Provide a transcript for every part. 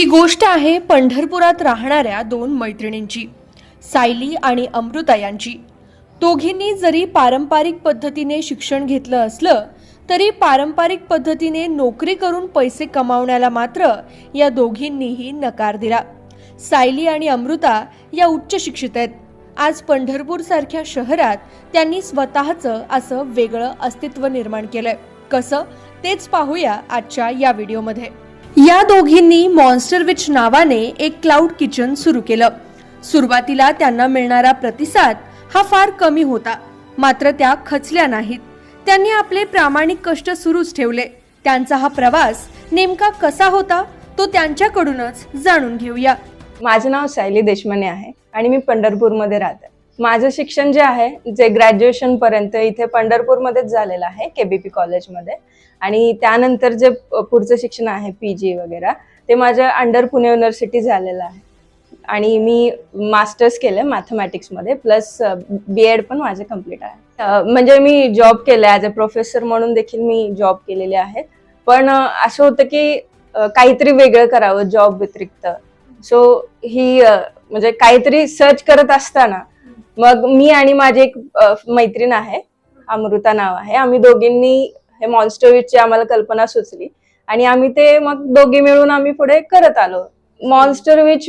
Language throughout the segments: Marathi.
ही गोष्ट आहे पंढरपुरात राहणाऱ्या दोन मैत्रिणींची सायली आणि अमृता यांची. दोघींनी जरी पारंपरिक पद्धतीने शिक्षण घेतलं असलं तरी पारंपरिक पद्धतीने नोकरी करून पैसे कमावण्याला मात्र या दोघींनीही नकार दिला. सायली आणि अमृता या उच्च शिक्षित आहेत. आज पंढरपूरसारख्या शहरात त्यांनी स्वतःचं असं वेगळं अस्तित्व निर्माण केलंय. कसं? तेच पाहूया आजच्या या व्हिडिओमध्ये. या दोघींनी मॉन्स्टर विच नावाने एक क्लाउड किचन सुरू केलं. सुरुवातीला त्यांना मिळणारा प्रतिसाद हा फार कमी होता मात्र त्या खचल्या नाहीत. त्यांनी आपले प्रामाणिक कष्ट सुरूच ठेवले. त्यांचा हा प्रवास नेमका कसा होता तो त्यांच्याकडूनच जाणून घेऊया. माझं नाव सायली देशमाने आहे आणि मी पंढरपूरमध्ये राहते. माझं शिक्षण जे आहे जे ग्रॅज्युएशन पर्यंत इथे पंढरपूरमध्येच झालेलं आहे केबीपी कॉलेजमध्ये आणि त्यानंतर जे पुढचं शिक्षण आहे पी जी वगैरे ते माझं अंडर पुणे युनिव्हर्सिटी झालेलं आहे. आणि मी मास्टर्स केलं मॅथमॅटिक्समध्ये प्लस बी एड पण माझे कंप्लीट आहे. म्हणजे मी जॉब केलं ॲज अ प्रोफेसर म्हणून देखील मी जॉब केलेले आहेत पण असं होतं की काहीतरी वेगळं करावं जॉब व्यतिरिक्त. सो ही म्हणजे काहीतरी सर्च करत असताना मग मी आणि माझी एक मैत्रीण आहे अमृता नाव आहे. आम्ही दोघींनी हे मॉन्स्टरविचची आम्हाला कल्पना सुचली. आणि आम्ही ते मग दोघी मिळून आम्ही पुढे करत आलो. मॉन्स्टरविच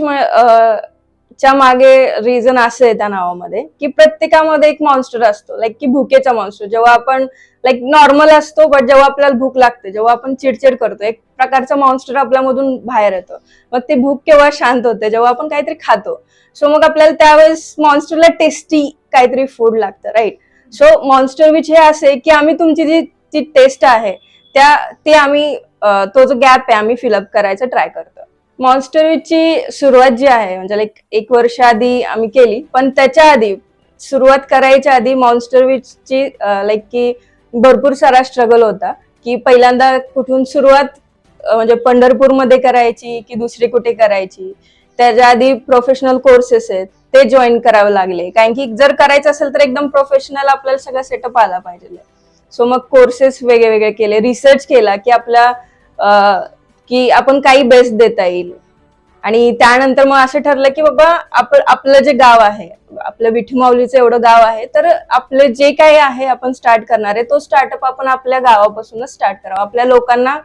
च्या मागे रिझन असं आहे त्या नावामध्ये की प्रत्येकामध्ये एक मॉन्स्टर असतो. लाईक की भुकेचा मॉन्स्टर जेव्हा आपण लाईक नॉर्मल असतो बट जेव्हा आपल्याला भूक लागते जेव्हा आपण चिडचिड करतो एक प्रकारचा मॉन्स्टर आपल्यामधून बाहेर येतो. मग ते भूक केव्हा शांत होते? जेव्हा आपण काहीतरी खातो. सो मग आपल्याला त्यावेळेस मॉन्स्टरला टेस्टी काहीतरी फूड लागतं राईट सो मॉन्स्टर विच हे असे की आम्ही तुमची जी जी टेस्ट आहे त्या ते आम्ही तो जो गॅप आहे आम्ही फिलअप करायचा ट्राय करतो मॉन्स्टर ची सुरुवात जी आहे म्हणजे लाईक एक वर्ष आधी आम्ही केली पण त्याच्या आधी सुरुवात करायच्या आधी मॉन्स्टर ची लाईक की भरपूर सारा स्ट्रगल होता की पहिल्यांदा कुठून सुरुवात म्हणजे पंढरपूरमध्ये करायची की दुसरी कुठे करायची? त्याच्या आधी प्रोफेशनल कोर्सेस आहेत ते जॉईन करावे लागले. कारण की जर करायचं असेल तर एकदम प्रोफेशनल आपल्याला सगळं सेटअप आला पाहिजे. सो मग कोर्सेस वेगळे वेगळे केले रिसर्च केला की आपल्या की आपण काही बेस्ट देता येईल. आणि त्यानंतर मग असं ठरलं की बाबा आपण आपलं जे गाव आहे आपलं विठमाऊलीचं एवढं गाव आहे तर आपलं जे काही आहे आपण स्टार्ट करणार आहे तो स्टार्टअप आपण आपल्या गावापासूनच स्टार्ट करावा. आपल्या लोकांना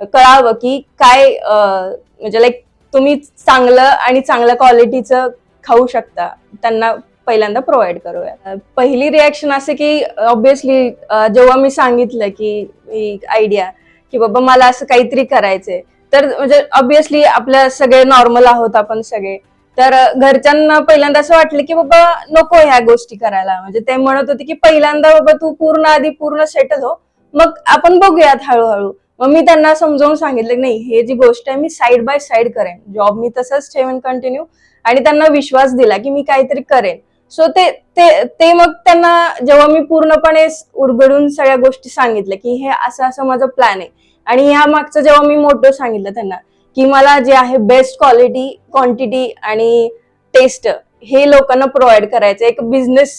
कळावं की काय म्हणजे लाईक तुम्ही चांगलं आणि चांगल्या क्वालिटीचं खाऊ शकता त्यांना पहिल्यांदा प्रोव्हाइड करूया. पहिली रिॲक्शन असे की ऑब्विसली जेव्हा मी सांगितलं की आयडिया की बाबा मला असं काहीतरी करायचंय. तर म्हणजे ऑब्विसली आपल्या सगळे नॉर्मल आहोत आपण सगळे. तर घरच्यांना पहिल्यांदा असं वाटलं की बाबा नको ह्या गोष्टी करायला. म्हणजे ते म्हणत होते की पहिल्यांदा बाबा तू पूर्ण आधी पूर्ण सेटल हो. मग आपण बघूयात हळूहळू. मग मी त्यांना समजावून सांगितलं की नाही हे जी गोष्ट आहे मी साईड बाय साईड करेन. जॉब मी तसंच ठेवेन कंटिन्यू आणि त्यांना विश्वास दिला की मी काहीतरी करेन. सो ते ते ते मग त्यांना जेव्हा मी पूर्णपणे उडगडून सगळ्या गोष्टी सांगितल्या की हे असं असं माझं प्लॅन आहे. आणि ह्या मागचं जेव्हा मी मोठं सांगितलं त्यांना की मला जे आहे बेस्ट क्वालिटी क्वांटिटी आणि टेस्ट हे लोकांना प्रोव्हाइड करायचं एक बिझनेस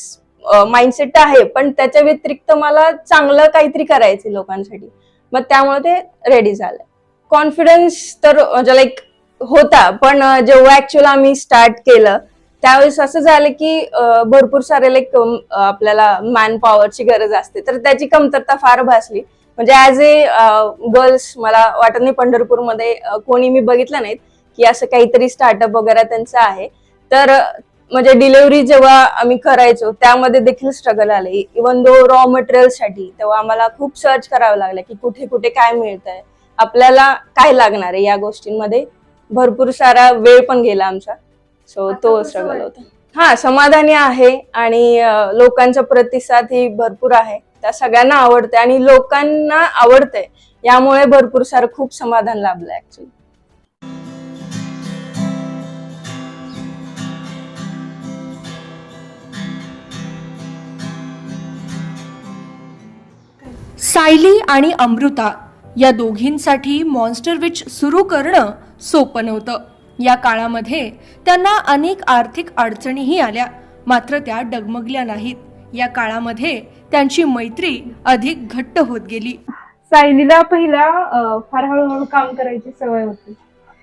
माइंडसेट आहे पण त्याच्या व्यतिरिक्त मला चांगलं काहीतरी करायचं लोकांसाठी. मग त्यामुळे ते रेडी झालं. कॉन्फिडन्स तर म्हणजे लाईक होता पण जेव्हा ऍक्च्युअल आम्ही स्टार्ट केलं त्यावेळेस असं झालं की भरपूर सारे लाईक आपल्याला मॅन पॉवरची गरज असते. तर त्याची कमतरता फार भासली. म्हणजे ऍज ए गर्ल्स मला वाटत नाही पंढरपूरमध्ये कोणी मी बघितलं नाहीत की असं काहीतरी स्टार्टअप वगैरे त्यांचं आहे. तर म्हणजे डिलिव्हरी जेव्हा आम्ही करायचो त्यामध्ये देखील स्ट्रगल आले. इवन दो रॉ मटेरियलसाठी तेव्हा आम्हाला खूप सर्च करावं लागलं की कुठे कुठे काय मिळतंय. आपल्याला काय लागणार आहे या गोष्टींमध्ये? भरपूर सारा वेळ पण गेला आमचा. सो तो स्ट्रगल होता. हा समाधानी आहे आणि लोकांचा प्रतिसाद ही भरपूर आहे. त्या सगळ्यांना आवडते आणि लोकांना आवडते यामुळे भरपूर सारं खूप समाधान लाभलं ऍक्च्युली सायली आणि अमृता या दोघींसाठी मॉन्स्टर विच सुरू करणं सोपं नव्हतं. या काळामध्ये त्यांना अनेक आर्थिक अडचणीही आल्या. मात्र त्या डगमगल्या नाहीत. या काळामध्ये त्यांची मैत्री अधिक घट्ट होत गेली. सायलीला पहिला फार हळूहळू काम करायची सवय होती.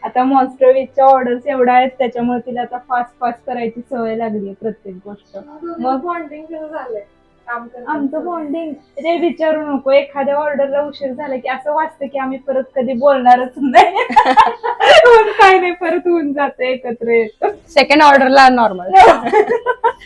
आता मॉन्स्टर वीकच्या ऑर्डर्स एवढ्या आहेत त्याच्यामुळे तिला आता फास्ट फास्ट करायची सवय लागली आहे प्रत्येक गोष्ट. मग बॉन्डिंग झालंय? काम? आमचं बॉन्डिंग ते विचारू नको. एखाद्या ऑर्डरला उशीर झाला की असं वाटतं की आम्ही परत कधी बोलणारच नाही. पण काय नाही परत होऊन जातं एकत्र येतो. सेकंड ऑर्डरला नॉर्मल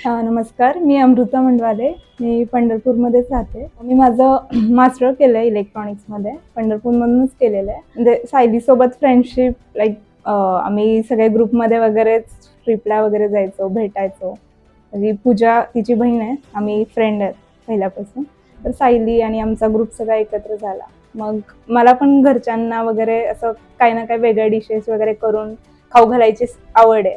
हा, नमस्कार. मी अमृता मंडवाले. मी पंढरपूरमध्येच राहते. मी माझं मास्टर केलं आहे इलेक्ट्रॉनिक्समध्ये पंढरपूरमधूनच केलेलं आहे. म्हणजे सायलीसोबत फ्रेंडशिप लाईक आम्ही सगळे ग्रुपमध्ये वगैरे ट्रिपला वगैरे जायचो भेटायचो. म्हणजे पूजा तिची बहीण आहे आम्ही फ्रेंड आहेत पहिल्यापासून. तर सायली आणि आमचा ग्रुप सगळा एकत्र झाला. मग मला पण घरच्यांना वगैरे असं काही ना काही वेगळ्या डिशेस वगैरे करून खाऊ घालायची आवड आहे.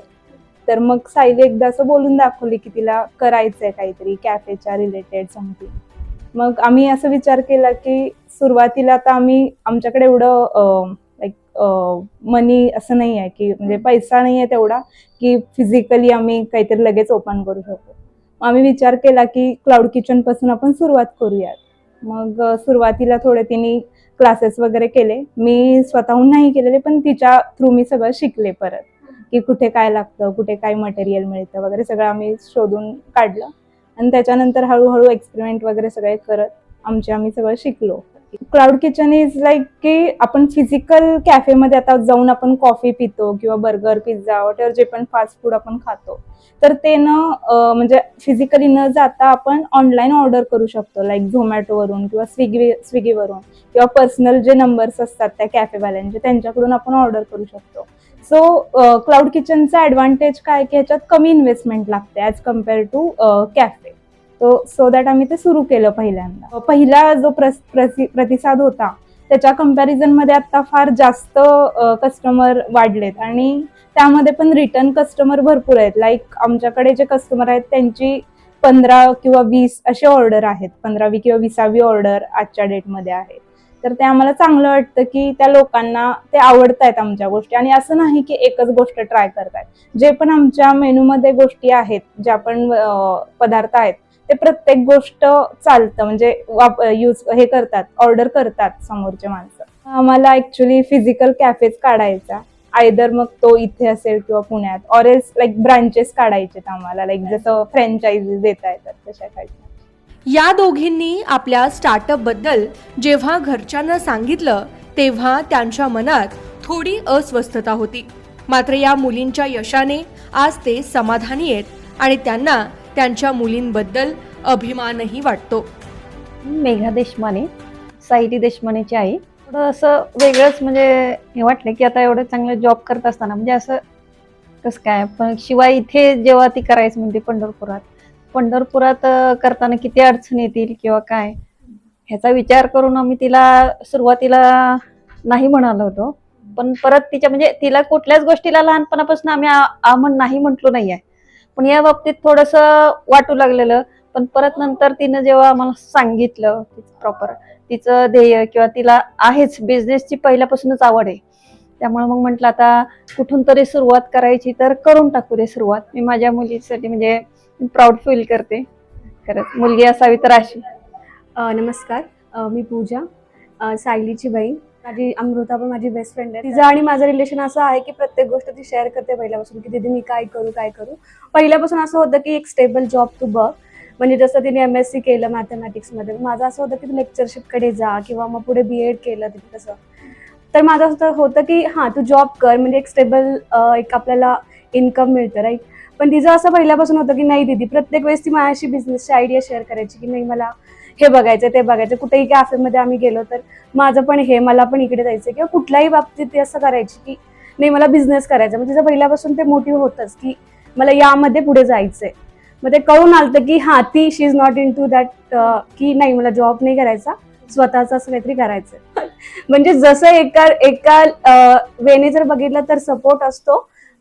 तर मग सायली एकदा असं बोलून दाखवली की तिला करायचंय काहीतरी कॅफेच्या रिलेटेड समथिंग मग आम्ही असं विचार केला की सुरुवातीला आता आम्ही आमच्याकडे एवढं मनी असं नाही आहे की म्हणजे पैसा नाही आहे तेवढा की फिजिकली आम्ही काहीतरी लगेच ओपन करू शकतो आम्ही विचार केला की क्लाउड किचनपासून आपण सुरुवात करूयात. मग सुरुवातीला थोडे तिने क्लासेस वगैरे केले. मी स्वतःहून नाही केलेले पण तिच्या थ्रू मी सगळं शिकले परत. की कुठे काय लागतं कुठे काय मटेरियल मिळतं वगैरे सगळं आम्ही शोधून काढलं. आणि त्याच्यानंतर हळूहळू एक्सपेरिमेंट वगैरे सगळे करत आमचे आम्ही सगळं शिकलो. क्लाउड किचन इज लाईक की आपण फिजिकल कॅफेमध्ये आता जाऊन आपण कॉफी पितो किंवा बर्गर पिझ्झा वॉटर जे पण फास्ट फूड आपण खातो. तर ते न म्हणजे फिजिकली न जाता आपण ऑनलाईन ऑर्डर करू शकतो लाईक झोमॅटोवरून किंवा स्विगी स्विगीवरून किंवा पर्सनल जे नंबर्स असतात त्या कॅफेवाल्यांचे म्हणजे त्यांच्याकडून आपण ऑर्डर करू शकतो. सो क्लाउड किचनचा ॲडव्हान्टेज काय की ह्याच्यात कमी इन्व्हेस्टमेंट लागते ॲज कंपेअर टू कॅफे तो सो दॅट आम्ही ते सुरू केलं पहिल्यांदा. पहिला जो प्रस प्रसि प्रतिसाद होता त्याच्या कम्पॅरिझनमध्ये आता फार जास्त कस्टमर वाढलेत. आणि त्यामध्ये पण रिटर्न कस्टमर भरपूर आहेत. लाईक आमच्याकडे जे कस्टमर आहेत त्यांची पंधरा किंवा वीस असे ऑर्डर आहेत. पंधरावी किंवा विसावी ऑर्डर आजच्या डेटमध्ये आहे. तर ते आम्हाला चांगलं वाटतं की त्या लोकांना ते आवडत आहेत आमच्या गोष्टी. आणि असं नाही की एकच गोष्ट ट्राय करतायत. जे पण आमच्या मेनूमध्ये गोष्टी आहेत ज्या पण पदार्थ आहेत ते प्रत्येक गोष्ट चालतं. म्हणजे यूज हे करतात ऑर्डर करतात समोरचे माणसं. आम्हाला ॲक्च्युली फिजिकल कॅफेच काढायचा. आयदर मग तो इथे असेल किंवा पुण्यात. ऑर एल्स लाईक ब्रांचेस काढायचे आम्हाला. लाईक जसं फ्रँचायझी देता येतात तशा टाईप या दोघींनी आपल्या स्टार्टअपबद्दल जेव्हा घरच्यांना सांगितलं तेव्हा त्यांच्या मनात थोडी अस्वस्थता होती. मात्र या मुलींच्या यशाने आज ते समाधानी आहेत आणि त्यांना त्यांच्या मुलींबद्दल अभिमानही वाटतो. मेघा देशमाने साहिली देशमानेची आई थोडं असं वेगळंच म्हणजे हे वाटलं की आता एवढं चांगलं जॉब करत असताना म्हणजे असं कसं काय पण शिवाय इथे जेव्हा ती करायचं म्हणते पंढरपुरात पंढरपुरात करताना किती अडचण येतील किंवा काय ह्याचा विचार करून आम्ही तिला सुरुवातीला नाही म्हणालो होतो. पण परत तिच्या म्हणजे तिला कुठल्याच गोष्टीला लहानपणापासून आम्ही आमन नाही म्हटलो नाही आहे पण या बाबतीत थोडंसं वाटू लागलेलं. पण परत नंतर तिनं जेव्हा आम्हाला सांगितलं प्रॉपर तिचं ध्येय किंवा तिला आहेच बिझनेसची पहिल्यापासूनच आवड आहे. त्यामुळे मग म्हटलं आता कुठून तरी सुरुवात करायची तर करून टाकू दे सुरुवात. मी माझ्या मुलीसाठी म्हणजे प्राऊड फील करते. खरंच मुलगी असावी तर अशी. नमस्कार. मी पूजा. सायलीची बहीण. माझी अमृता पण माझी बेस्ट फ्रेंड आहे. तिचं आणि माझं रिलेशन असं आहे की प्रत्येक गोष्ट ती शेअर करते पहिल्यापासून की दीदी मी काय करू काय करू? पहिल्यापासून असं होतं की एक स्टेबल जॉब तू बघ. म्हणजे जसं तिने एम एस सी केलं मॅथमॅटिक्समध्ये माझं असं होतं की तू लेक्चरशिपकडे जा किंवा मग पुढे बी एड केलं तिथे तसं. तर माझं असं होतं की हां तू जॉब कर म्हणजे एक स्टेबल एक आपल्याला इन्कम मिळतं राईट पण तिचं असं पहिल्यापासून होतं की नाही दिदी प्रत्येक वेळेस ती माझ्याशी बिझनेसची आयडिया शेअर करायची की नाही मला हे बघायचं ते बघायचं कुठेही कॅफेमध्ये आम्ही गेलो तर माझं पण हे मला पण इकडे जायचं किंवा कुठल्याही बाबतीत ती असं करायची की नाही मला बिझनेस करायचा म्हणजे तिचं पहिल्यापासून ते मोटिव्ह होतंच की मला यामध्ये पुढे जायचंय. मग ते कळून आलं की हा ती she is not into that की नाही मला जॉब नाही करायचा. स्वतःचं असं काहीतरी करायचं म्हणजे जसं एका एका वेने जर बघितलं तर सपोर्ट असतो.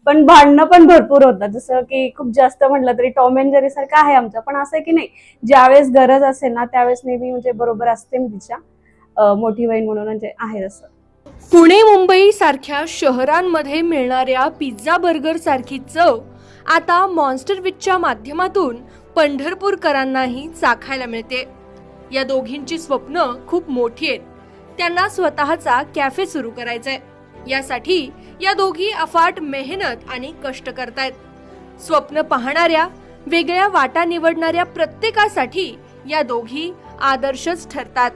पण भांडणं पण भरपूर होतात. जसं की खूप जास्त म्हटलं तरी टॉम अँड जेरी सारखं आहे आमचं. पण असं आहे की नाही ज्यावेळेस गरज असेल ना त्यावेळेस नेहमी म्हणजे बरोबर असते मी तिच्या मोठी बहीण म्हणून म्हणजे आहे असं पुणे मुंबई सारख्या शहरांमध्ये मिळणाऱ्या पिझ्झा बर्गर सारखी चव आता मॉन्स्टर विचच्या माध्यमातून पंढरपूरकरांनाही चाखायला मिळते. या दोघींची स्वप्न खूप मोठी आहेत. त्यांना स्वतःचा कॅफे सुरू करायचंय. यासाठी या दोघी अफाट मेहनत आणि कष्ट करतायत. स्वप्न पाहणाऱ्या वेगळ्या वाटा निवडणाऱ्या प्रत्येकासाठी या दोघी आदर्शच ठरतात.